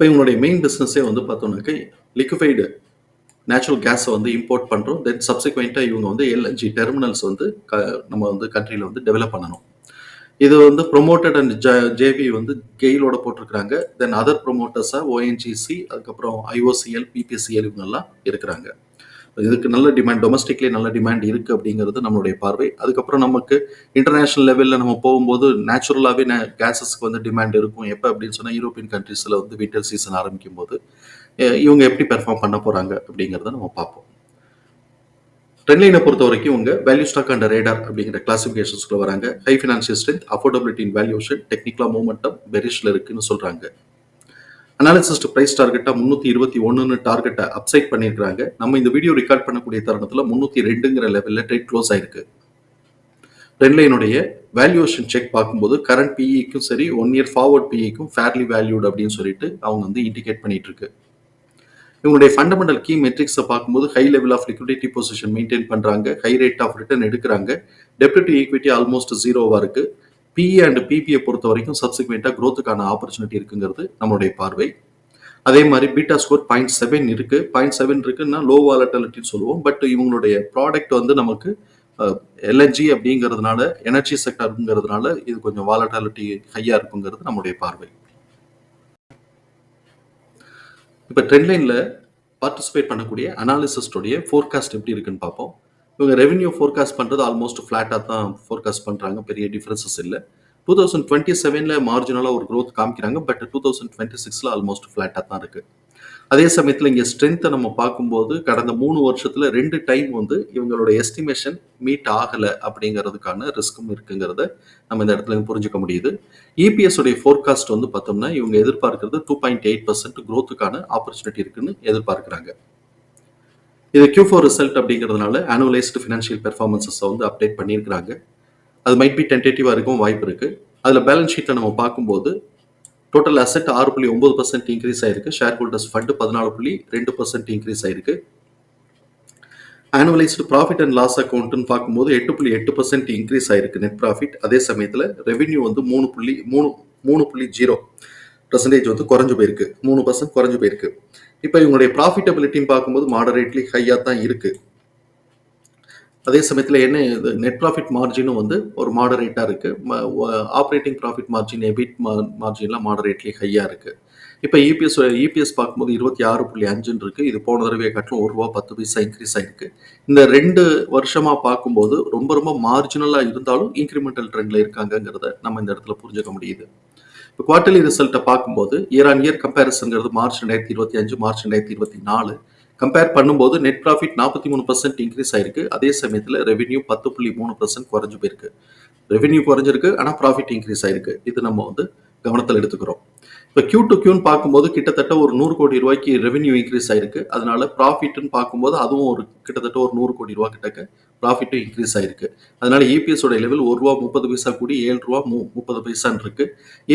இப்போ இவங்களுடைய மெயின் பிஸ்னஸே வந்து பார்த்தோம்னாக்க லிக்விஃபைடு நேச்சுரல் கேஸை வந்து இம்போர்ட் பண்ணுறோம் தென் சப்சிக்வெண்ட்டாக இவங்க வந்து எல்என்ஜி டெர்மினல்ஸ் வந்து க நம்ம வந்து கண்ட்ரியில் வந்து டெவலப் பண்ணணும். இது வந்து ப்ரொமோட்டட் அண்ட் ஜ ஜேவி வந்து கெயிலோட போட்டிருக்கிறாங்க. தென் அதர் ப்ரொமோட்டர்ஸாக ஓஎன்ஜிசி அதுக்கப்புறம் ஐஓசிஎல் பிபிசிஎல் இவங்கெல்லாம் இருக்கிறாங்க. இதுக்கு நல்ல டிமாண்ட் டொமஸ்டிக்லேயே நல்ல டிமாண்ட் இருக்குது அப்படிங்கிறது நம்மளுடைய பார்வை. அதுக்கப்புறம் நமக்கு இன்டர்நேஷனல் லெவலில் நம்ம போகும்போது நேச்சுரலாகவே கேஸஸ்க்கு வந்து டிமாண்ட் இருக்கும். எப்போ அப்படின்னு சொன்னால் யூரோப்பியன் கண்ட்ரீஸில் வந்து விண்டர் சீசன் ஆரம்பிக்கும் போது இவங்க எப்படி பெர்ஃபார்ம் பண்ண போகிறாங்க அப்படிங்கிறத நம்ம பார்ப்போம். ட்ரெண்ட்லைனை பொறுத்த வரைக்கும் உங்க வேல்யூ ஸ்டாக் அண்ட் ரேடார் அப்படிங்கிற கிளாசிஃபிகேஷன்ஸ்க்குள்ள வராங்க. High financial strength affordability in valuation டெக்னிக்கலா மூமெண்டம் பெரிஷ்ல இருக்குன்னு சொல்றாங்க. அனாலிசிஸ்ட் பிரைஸ் டார்கெட்டா முன்னூத்தி இருபத்தி ஒன்றுன்னு டார்கெட்டை அப்சைட் பண்ணியிருக்காங்க நம்ம இந்த வீடியோ ரெக்கார்ட் பண்ணக்கூடிய தருணத்தில் முன்னூத்தி ரெண்டுங்கிற லெவலில் ட்ரேட் க்ளோஸ் ஆயிருக்கு. ட்ரெண்ட்லைனுடைய வேல்யூஷன் செக் பார்க்கும்போது கரண்ட் பிஇக்கும் சரி ஒன் இயர் ஃபார்வர்ட் பிஇக்கும் ஃபேர்லி வேல்யூட் அப்படின்னு சொல்லிட்டு அவங்க வந்து இண்டிகேட் பண்ணிட்டு இருக்கு இவங்களுடைய ஃபண்டமெண்டல் கீ மெட்ரிக்ஸை பார்க்கும்போது high level of liquidity position maintain பண்ணுறாங்க ஹை ரேட் ஆஃப் ரிட்டர்ன் எடுக்கிறாங்க. டெப்யூட்டி ஈக்விட்டி ஆல்மோஸ்ட் ஜீரோவாக இருக்குது பிஇ அண்ட் பிபியை பொறுத்த வரைக்கும் சப்சிக்வெண்ட்டாக க்ரோத்துக்கான ஆப்பர்ச்சுனிட்டி இருக்குங்கிறது நம்மளுடைய பார்வை. அதே மாதிரி பீட்டா ஸ்கோர் பாயிண்ட் செவன் இருக்குது பாயிண்ட் செவன் இருக்குன்னா லோ வாலட்டிலிட்டின்னு சொல்லுவோம். பட் இவங்களுடைய ப்ராடக்ட் வந்து நமக்கு எல்என்ஜி அப்படிங்கிறதுனால எனர்ஜி செக்டருங்கிறதுனால இது கொஞ்சம் வாலட்டாலிட்டி ஹையாக இருக்குங்கிறது நம்மளுடைய பார்வை. இப்போ ட்ரெண்ட்லைனில் பார்ட்டிசிபேட் பண்ணக்கூடிய அனாலிசிஸ்டுடைய ஃபோர்காஸ்ட் எப்படி இருக்குன்னு பார்ப்போம். இவங்க ரெவென்யூ ஃபோர்காஸ்ட் பண்ணுறது ஆல்மோஸ்ட் ஃப்ளாட்டாக தான் ஃபோர்காஸ்ட் பண்ணுறாங்க பெரிய டிஃப்ரென்சஸ் இல்லை. டூ தௌசண்ட் டுவெண்ட்டி செவனில் மார்ஜினலாக ஒரு க்ரோத் காமிக்கிறாங்க. பட் டூ தௌசண்ட் டுவெண்ட்டி சிக்ஸில் ஆல்மோஸ்ட் ஃப்ளாட்டாக தான் இருக்குது அதே சமயத்தில் இங்கே ஸ்ட்ரென்த்தை நம்ம பார்க்கும்போது கடந்த மூணு வருஷத்தில் ரெண்டு டைம் வந்து இவங்களோட எஸ்டிமேஷன் மீட் ஆகலை அப்படிங்கிறதுக்கான ரிஸ்க்கும் இருக்குங்கிறத நம்ம இந்த இடத்துல புரிஞ்சுக்க முடியுது. இபிஎஸ் உடைய ஃபோர்காஸ்ட் வந்து பார்த்தோம்னா இவங்க எதிர்பார்க்கறது டூ பாயிண்ட் எயிட் பர்சன்ட் க்ரோத்துக்கான ஆப்பர்ச்சுனிட்டி இருக்குன்னு எதிர்பார்க்குறாங்க. இது கியூ ஃபோர் ரிசல்ட் அப்படிங்கிறதுனால ஆனுவலைஸ்டு ஃபினான்ஷியல் பெர்ஃபார்மன்ஸஸை வந்து அப்டேட் பண்ணியிருக்கிறாங்க. அது மைட் பி டென்டேட்டிவாக இருக்கும் வாய்ப்பு இருக்குது அதில் பேலன்ஸ் ஷீட்டில் நம்ம பார்க்கும்போது டோட்டல் அசெட் ஆறு புள்ளி ஒம்பது பர்சன்ட் இன்க்ரீஸ் ஆயிருக்கு. ஷேர் ஹோல்டர்ஸ் ஃபண்டு பதினாலு புள்ளி ரெண்டு பர்சன்ட் இன்க்ரீஸ் ஆயிருக்கு. ஆனுவலைஸ்டு ப்ராஃபிட் அண்ட் லாஸ் அக்கௌண்ட்னு பார்க்கும்போது எட்டு புள்ளி எட்டு பர்சன்ட் இன்க்ரீஸ் ஆயிருக்கு நெட் ப்ராஃபிட் அதே சமயத்தில் ரெவென்யூ வந்து மூணு புள்ளி மூணு மூணு புள்ளி ஜீரோ பர்சன்டேஜ் வந்து குறைஞ்சு போயிருக்கு. மூணு பர்சன்ட் குறைஞ்சு போயிருக்கு. இப்போ இவங்களுடைய ப்ராஃபிட்டபிலிட்டின்னு பார்க்கும்போது மாடரேட்லி ஹையாக தான் இருக்குது அதே சமயத்தில் என்ன இது நெட் ப்ராஃபிட் மார்ஜினும் வந்து ஒரு மாடரேட்டாக இருக்குது ஆப்ரேட்டிங் ப்ராஃபிட் மார்ஜின் எபிட் மார்ஜின்லாம் மாடரேட்லி ஹையாக இருக்குது இப்போ இபிஎஸ் இபிஎஸ் பார்க்கும்போது இருபத்தி ஆறு புள்ளி அஞ்சுன்னு இருக்குது இது போன தடவையை காட்டிலும் ஒரு ரூபா பத்து பைசா இன்க்ரீஸ் ஆகிருக்கு இந்த ரெண்டு வருஷமாக பார்க்கும்போது ரொம்ப ரொம்ப மார்ஜினலாக இருந்தாலும் இன்க்ரிமெண்டல் ட்ரெண்டில் இருக்காங்கங்கிறத நம்ம இந்த இடத்துல புரிஞ்சுக்க முடியுது. இப்போ குவார்டர்லி ரிசல்ட்டை பார்க்கும்போது இயர் ஆன் இயர் கம்பேரிசன்ங்கிறது மார்ச் ரெண்டாயிரத்தி இருபத்தி அஞ்சு மார்ச் ரெண்டாயிரத்தி இருபத்தி நாலு. கம்பேர் பண்ணும்போது நெட் ப்ராஃபிட் நாற்பத்தி மூணு பர்சன்ட் இன்க்ரீஸ் ஆயிருக்கு. அதே சமயத்தில் ரெவென்யூ பத்து புள்ளி மூணு பர்சன்ட் குறைஞ்சு போயிருக்கு. ரெவென்யூ குறைஞ்சிருக்கு ஆனால் ப்ராஃபிட் இன்க்ரீஸ் ஆயிருக்கு. இது நம்ம வந்து கவனத்தில் எடுத்துக்கிறோம். இப்போ கியூ டு கியூன்னு பார்க்கும்போது கிட்டத்தட்ட ஒரு நூறு கோடி ரூபாய்க்கு ரெவென்யூ இன்க்ரீஸ் ஆயிருக்கு. அதனால ப்ராஃபிட்னு பார்க்கும்போது அதுவும் ஒரு கிட்டத்தட்ட ஒரு நூறு கோடி ரூபா கிட்டக்க ப்ராஃபிட்டும் இன்க்ரீஸ் ஆயிருக்கு. அதனால EPS உடைய லெவல் ஒரு ரூபா முப்பது பைசா கூடி ஏழு ரூபா மு முப்பது பைசான்னு இருக்கு.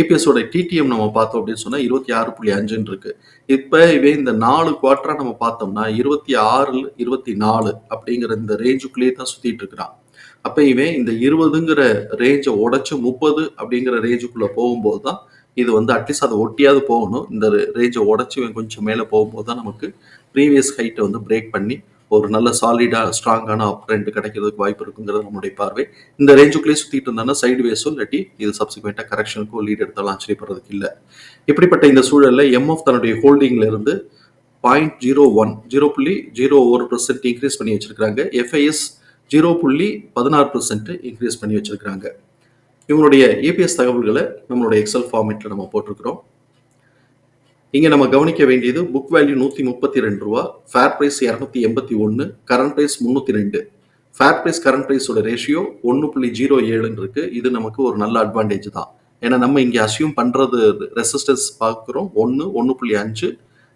EPS உடைய டிடிஎம் நம்ம பார்த்தோம் அப்படின்னு சொன்னால் இருபத்தி ஆறு புள்ளி அஞ்சுன்னு இருக்கு. இப்போ இவே இந்த நாலு குவார்டரா நம்ம பார்த்தோம்னா இருபத்தி ஆறு இருபத்தி நாலு அப்படிங்கிற இந்த ரேஞ்சுக்குள்ளேயே தான் சுத்திட்டு இருக்கிறான். அப்போ இவன் இந்த இருபதுங்கிற ரேஞ்சை உடச்சு முப்பது அப்படிங்கிற ரேஞ்சுக்குள்ளே போகும்போது தான் இது வந்து அட்லீஸ்ட் அதை ஒட்டியாவது போகணும். இந்த ரேஞ்சை உடச்சி கொஞ்சம் மேலே போகும்போது தான் நமக்கு ப்ரீவியஸ் ஹைட்டை வந்து பிரேக் பண்ணி ஒரு நல்ல சாலிடாக ஸ்ட்ராங்கான அப் கிடைக்கிறதுக்கு வாய்ப்பு இருக்குங்கிறது நம்மளுடைய பார்வை. இந்த ரேஞ்சுக்குள்ளேயே சுற்றிட்டு இருந்தாங்கன்னா சைடு வேஸோ இல்லாட்டி இது சப்சிக்வெண்ட்டாக கரெக்ஷனுக்கோ லீட் எடுத்தாலும் ஆச்சரியப்படுறதுக்கு இல்லை. இப்படிப்பட்ட இந்த சூழலில் எம்எஃப் தன்னுடைய ஹோல்டிங்லேருந்து பாயிண்ட் ஜீரோ ஒன் ஜீரோ புள்ளி ஜீரோ ஒரு பர்சன்ட் இன்க்ரீஸ் பண்ணி வச்சிருக்காங்க எஃப்ஐஎஸ் ஜீரோ புள்ளி பதினாறு பர்சன்ட் இன்க்ரீஸ் பண்ணி வச்சிருக்காங்க இவங்களுடைய ஏபிஎஸ் தகவல்களை நம்மளுடைய எக்ஸல் ஃபார்மேட்டில் நம்ம போட்டிருக்கிறோம். இங்கே நம்ம கவனிக்க வேண்டியது புக் வேல்யூ நூற்றி முப்பத்தி ரெண்டு ரூபா ஃபேர் ப்ரைஸ் இரநூத்தி எண்பத்தி ஒன்று கரண்ட் ப்ரைஸ் முந்நூற்றி ரெண்டு. ஃபேர் ப்ரைஸ் கரண்ட் ப்ரைஸோட ரேஷியோ ஒன்று புள்ளி ஜீரோ ஏழுன்னு இருக்கு. இது நமக்கு ஒரு நல்ல அட்வான்டேஜ் தான். ஏன்னா நம்ம இங்கே அசியூம் பண்ணுறது ரெசிஸ்டன்ஸ் பார்க்குறோம். ஒன்று ஒன்று புள்ளி அஞ்சு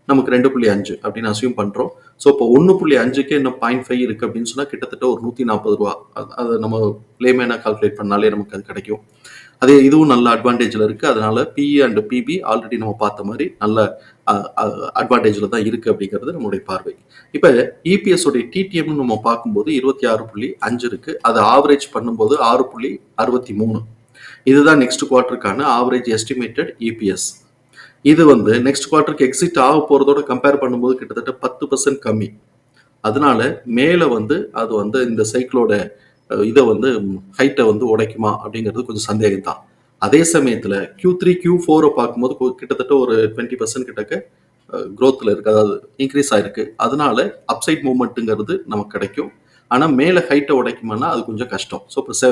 நமக்கு ரெண்டு புள்ளி அஞ்சு அப்படின்னு அசியூம் பண்ணுறோம் ஸோ இப்போ ஒன்று புள்ளி அஞ்சுக்கே இன்னும் பாயிண்ட் ஃபைவ் இருக்குது அப்படின்னு சொன்னால் கிட்டத்தட்ட ஒரு நூற்றி நாற்பது ரூபா. அது- அதை நம்ம லேமேனாக கால்குலேட் பண்ணாலே நமக்கு அது கிடைக்கும். அதே இதுவும் நல்ல அட்வான்டேஜில் இருக்குது அதனால பிஇ அண்ட் பிபி ஆல்ரெடி நம்ம பார்த்த மாதிரி நல்ல அட்வான்டேஜில் தான் இருக்குது அப்படிங்கிறது நம்மளுடைய பார்வை. இப்போ இபிஎஸ் உடைய டிடிஎம்னு நம்ம பார்க்கும்போது இருபத்தி ஆறு புள்ளி அஞ்சு இருக்குது அதை ஆவரேஜ் பண்ணும்போது ஆறு புள்ளி அறுபத்தி மூணு. இதுதான் நெக்ஸ்ட் குவார்ட்டருக்கான ஆவரேஜ் எஸ்டிமேட்டட் இபிஎஸ் இது வந்து நெக்ஸ்ட் குவார்ட்டருக்கு எக்ஸிட் ஆக போகிறதோட கம்பேர் பண்ணும்போது கிட்டத்தட்ட பத்து பர்சன்ட் கம்மி. அதனால மேலே வந்து அது வந்து இந்த சைக்கிளோட இதை வந்து ஹைட்டை வந்து உடைக்குமா அப்படிங்கிறது கொஞ்சம் சந்தேகம் தான் அதே சமயத்தில் கியூ த்ரீ கியூ ஃபோரை பார்க்கும்போது கிட்டத்தட்ட ஒரு டுவெண்ட்டி பர்சன்ட் கிட்டக்க க்ரோத்தில் இருக்குது அதாவது இன்க்ரீஸ் ஆயிருக்கு. அதனால அப்சைட் மூமெண்ட்டுங்கிறது நமக்கு கிடைக்கும். ஆனால் மேலே ஹைட்டை உடைக்குமானா அது கொஞ்சம் கஷ்டம். ஸோ இப்போ செ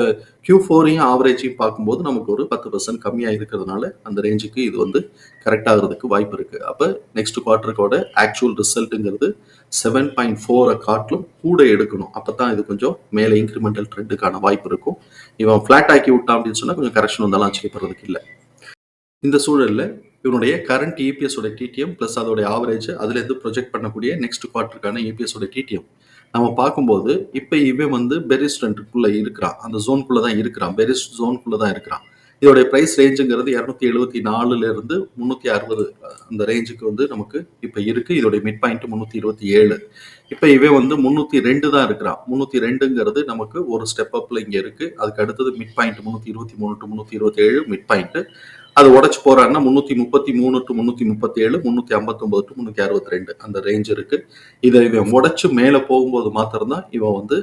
கியூ ஃபோரையும் ஆவரேஜையும் பார்க்கும்போது நமக்கு ஒரு பத்து பர்சன்ட் கம்மியாக இருக்கிறதுனால அந்த ரேஞ்சுக்கு இது வந்து கரெக்டாகிறதுக்கு வாய்ப்பு இருக்குது அப்போ நெக்ஸ்ட் குவார்ட்டருக்கோட ஆக்சுவல் ரிசல்ட்டுங்கிறது செவன் பாயிண்ட் ஃபோரை காட்டிலும் கூட எடுக்கணும். அப்போ தான் இது கொஞ்சம் மேலே இன்க்ரிமெண்டல் ட்ரெண்டுக்கான வாய்ப்பு இருக்கும். இவன் ஃப்ளாட் ஆக்கி விட்டான் அப்படின்னு சொன்னால் கொஞ்சம் கரெக்ஷன் வந்தாலும் ஆச்சரியப்படுறதுக்கு இல்லை. இந்த சூழலில் இவனுடைய கரண்ட் இபிஎஸ் உடைய டிடிஎம் ப்ளஸ் அதோடைய ஆவரேஜ் அதுலேருந்து ப்ரொஜெக்ட் பண்ணக்கூடிய நெக்ஸ்ட் குவார்ட்டருக்கான இபிஎஸ் உடைய டிடிஎம் நம்ம பார்க்கும்போது இப்போ இவன் வந்து பெரிஸ்டன்ட்டுக்குள்ளே இருக்கிறான். அந்த ஜோனுக்குள்ளே தான் இருக்கிறான். பெரிஸ் ஜோனுக்குள்ளே தான் இருக்கிறான். இதோடைய ப்ரைஸ் ரேஞ்சுங்கிறது இரநூத்தி எழுபத்தி நாலுலேருந்து முந்நூற்றி அறுபது அந்த ரேஞ்சுக்கு வந்து நமக்கு இப்போ இருக்குது இதோடைய மிட் பாயிண்ட் முந்நூற்றி இருபத்தி ஏழு. இப்போ இவன் வந்து முந்நூற்றி ரெண்டு தான் இருக்கிறான். முந்நூற்றி ரெண்டுங்கிறது நமக்கு ஒரு ஸ்டெப் அப்பில் இங்கே இருக்குது அதுக்கு அடுத்தது மிட் பாயிண்ட் முந்நூற்றி இருபத்தி மூணு டு முந்நூற்றி இருபத்தி ஏழு மிட் பாயிண்ட்டு அது உடச்சு போறாங்கன்னா முன்னூத்தி முப்பத்தி மூணு டு முன்னூத்தி முப்பத்தி ஏழு முன்னூத்தி ஐம்பத்தொன்பது டு முந்நூற்றி அறுபத்தி ரெண்டு அந்த ரேஞ்ச் இருக்குது இதை இவன் உடச்சு மேலே போகும்போது மாத்திரம்தான் இவன் வந்து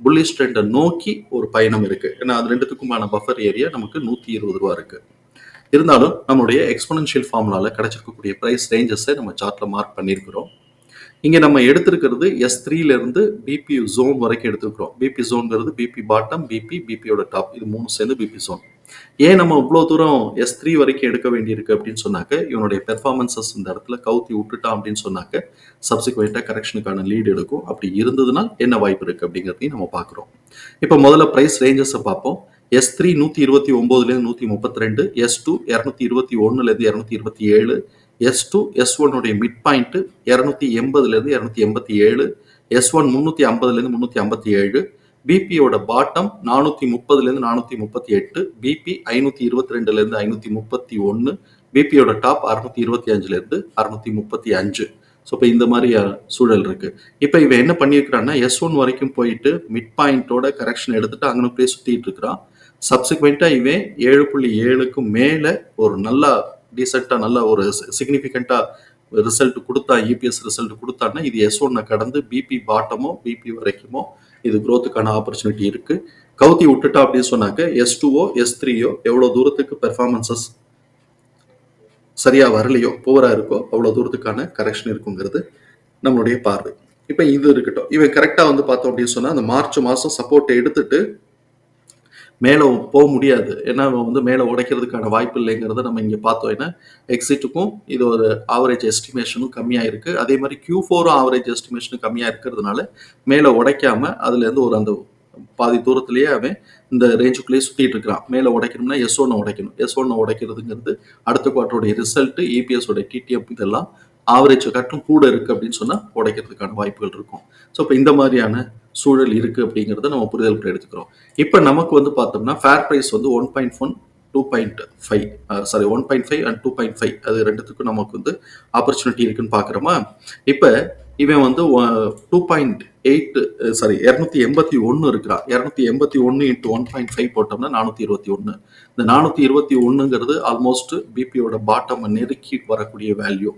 புல்லிஷ் ட்ரெண்டை நோக்கி ஒரு பயணம் இருக்குது ஏன்னா அது ரெண்டுத்துக்குமான பஃபர் ஏரியா நமக்கு நூற்றி இருபது ரூபா இருக்குது இருந்தாலும் நம்மளுடைய எக்ஸ்பொனன்ஷியல் ஃபார்முலால கிடைச்சிருக்கக்கூடிய ப்ரைஸ் ரேஞ்சஸை நம்ம சார்ட்ல மார்க் பண்ணியிருக்கிறோம். இங்கே நம்ம எடுத்திருக்கிறது எஸ் த்ரீலேருந்து பிபி ஜோன் வரைக்கும் எடுத்திருக்கிறோம். பிபி ஜோன்ங்கிறது பிபி பாட்டம் பிபி பிபியோட டாப் இது மூணு சேர்ந்து பிபி ஜோன் ஏன் நம்ம இவ்வளோ தூரம் எஸ் த்ரீ வரைக்கும் எடுக்க வேண்டியிருக்கு அப்படின்னு சொன்னாக்க இவனுடைய பெர்ஃபார்மன்சஸ் இந்த இடத்துல கவுத்தி விட்டுட்டான் அப்படின்னு சொன்னாக்க சப்சிக்வெண்ட்டாக கரெக்ஷனுக்கான லீடு எடுக்கும். அப்படி இருந்ததுனால் என்ன வாய்ப்பு இருக்குது அப்படிங்கிறதையும் நம்ம பார்க்குறோம். இப்போ முதல்ல ப்ரைஸ் ரேஞ்சஸை பார்ப்போம். எஸ் த்ரீ நூற்றி இருபத்தி ஒம்போதுலேருந்து நூற்றி முப்பத்தி ரெண்டு எஸ் டூ இரநூத்தி இருபத்தி ஒன்றுலேருந்து இரநூத்தி இருபத்தி ஏழு எஸ் டூ எஸ் ஒன்னுடைய மிட் பாயிண்ட்டு இரநூத்தி எண்பதுலேருந்து இரநூத்தி எண்பத்தி ஏழு எஸ் ஒன் முந்நூற்றி ஐம்பதுலேருந்து முந்நூற்றி ஐம்பத்தி ஏழு பிபியோட பாட்டம் நானூற்றி முப்பதுலேருந்து நானூற்றி முப்பத்தி எட்டு பிபி ஐநூற்றி இருபத்தி ரெண்டுலேருந்து ஐநூற்றி முப்பத்தி ஒன்று பிபியோட டாப் அறுநூத்தி இருபத்தி அஞ்சுலேருந்து அறுநூத்தி முப்பத்தி அஞ்சு. ஸோ இப்போ இந்த மாதிரி சூழல் இருக்கு. இப்போ இவன் என்ன பண்ணியிருக்கிறான்னா எஸ் ஒன் வரைக்கும் போயிட்டு மிட் பாயிண்டோட கரெக்ஷன் எடுத்துட்டு அங்கே போய் சுற்றிட்டு இருக்கிறான். சப்சிக்வெண்ட்டாக இவன் ஏழு புள்ளி ஏழுக்கு மேலே ஒரு நல்லா டீசெண்டாக நல்ல ஒரு சிக்னிஃபிகண்ட்டாக ரிசல்ட் கொடுத்தா இபிஎஸ் ரிசல்ட் கொடுத்தான்னா இது எஸ் ஒன்னை கடந்து பிபி பாட்டமோ பிபி வரைக்குமோ இது குரோத்துக்கான ஆப்பர்ச்சுனிட்டி இருக்கு. கவுத்தி விட்டுட்டா அப்படின்னு சொன்னாக்க எஸ் டூஓ எஸ் த்ரீயோ எவ்வளோ தூரத்துக்கு பெர்ஃபார்மன்சஸ் சரியா வரலையோ புவரா இருக்கோ அவ்வளோ தூரத்துக்கான கரெக்ஷன் இருக்குங்கிறது நம்மளுடைய பார்வை. இப்போ இது இருக்கட்டும். இவன் கரெக்டாக வந்து பார்த்தோம் அப்படின்னு சொன்னால் அந்த மார்ச் மாதம் சப்போர்ட்டை எடுத்துட்டு மேலே போக முடியாது. ஏன்னா வந்து மேலே உடைக்கிறதுக்கான வாய்ப்பு இல்லைங்கிறத நம்ம இங்கே பார்த்தோம். ஏன்னா எக்ஸிட்டுக்கும் இது ஒரு ஆவரேஜ் எஸ்டிமேஷனும் கம்மியாக இருக்குது அதே மாதிரி கியூ ஃபோரும் ஆவரேஜ் எஸ்டிமேஷனும் கம்மியாக இருக்கிறதுனால மேலே உடைக்காமல் அதுலேருந்து ஒரு அந்த பாதி தூரத்துலேயே அவன் இந்த ரேஞ்சுக்குள்ளேயே சுற்றிட்டு இருக்கிறான். மேலே உடைக்கணும்னா எஸ் ஒன்று உடைக்கணும். எஸ் ஒன்று உடைக்கிறதுங்கிறது அடுத்த குவார்ட்டருடைய ரிசல்ட்டு இபிஎஸோட டிடிஎம் இதெல்லாம் ஆவரேஜ் கட்டும் கூட இருக்குது அப்படின்னு சொன்னால் உடைக்கிறதுக்கான வாய்ப்புகள் இருக்கும். ஸோ இப்போ இந்த மாதிரியான சூழல் இருக்குது அப்படிங்கிறத நம்ம புரிதலுக்கு எடுத்துக்கிறோம். இப்போ நமக்கு வந்து பார்த்தோம்னா ஃபேர் ப்ரைஸ் வந்து one point one two point five sorry one point five and two point five அது ரெண்டுத்துக்கும் நமக்கு வந்து ஆப்பர்ச்சுனிட்டி இருக்குன்னு பார்க்குறோமா? இப்போ இவன் வந்து டூ பாயிண்ட் எயிட் சாரி இரநூத்தி எண்பத்தி ஒன்று இருக்கிறான் இரநூத்தி எண்பத்தி ஒன்று இன்ட்டு ஒன் பாயிண்ட் ஃபைவ் போட்டோம்னா நானூற்றி இருபத்தி ஒன்று இந்த நானூற்றி இருபத்தி ஒன்றுங்கிறது ஆல்மோஸ்ட் பிபியோட பாட்டம் நெருக்கி வரக்கூடிய வேல்யூ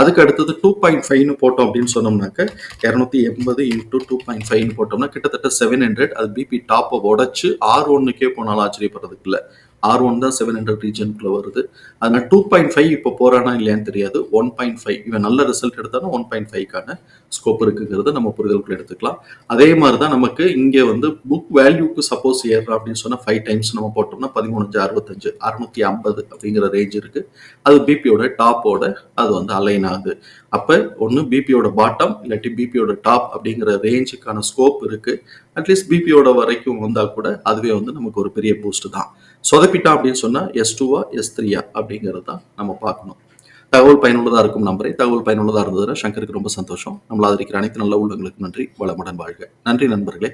அதுக்கு அடுத்தது டூ பாயிண்ட் ஃபைவ்னு போட்டோம் அப்படின்னு சொன்னோம்னாக்க இரநூத்தி எண்பது இன்ட்டு டூ பாயிண்ட் ஃபைவ்னு போட்டோம்னா கிட்டத்தட்ட செவன் ஹண்ட்ரட் அது பிபி டாப்பை உடச்சு ஆர் ஒன்னுக்கே போனாலும் ஆச்சரியப்படுறதுக்கு இல்லை. ஆர் ஒன் தான் செவன் ஹண்ட்ரட் ரீஜனுக்குள்ள வருது. அதனால டூ பாயிண்ட் ஃபைவ் இப்போ போறானா இல்லையான்னு தெரியாது. ஒன் பாயிண்ட் ஃபைவ் இவன் நல்ல ரிசல்ட் எடுத்தாலும் ஒன் பாயிண்ட் ஃபைவ்க்கான ஸ்கோப் இருக்குங்கிறத நம்ம புரிதலுக்குள்ள எடுத்துக்கலாம். அதே மாதிரி தான் நமக்கு இங்கே வந்து புக் வேல்யூக்கு சப்போஸ் ஏறுறா அப்படின்னு சொன்னால் ஃபைவ் டைம்ஸ் நம்ம போட்டோம்னா பதிமூணு அறுபத்தஞ்சு அறுநூத்தி ஐம்பது அப்படிங்கிற ரேஞ்ச் இருக்கு. அது பிபியோட டாப்போட அது வந்து அலைன் ஆகுது. அப்போ ஒன்று பிபியோட பாட்டம் இல்லாட்டி பிபியோட டாப் அப்படிங்கிற ரேஞ்சுக்கான ஸ்கோப் இருக்கு. அட்லீஸ்ட் பிபியோட வரைக்கும் வந்தால் கூட அதுவே வந்து நமக்கு ஒரு பெரிய பூஸ்ட் தான். சொதப்பிட்டா அப்படின்னு சொன்னால் எஸ் டூவா எஸ் த்ரீயா அப்படிங்கிறது தான் நம்ம பார்க்கணும். தகவல் பயனுள்ளதாக இருக்கும் நம்பரை. தகவல் பயனுள்ளதாக இருந்ததுன்னா சங்கருக்கு ரொம்ப சந்தோஷம். நம்மள ஆதரிக்கிற அனைத்து நல்ல உள்ளங்களுக்கு நன்றி. வளமுடன் வாழ்க. நன்றி நண்பர்களே.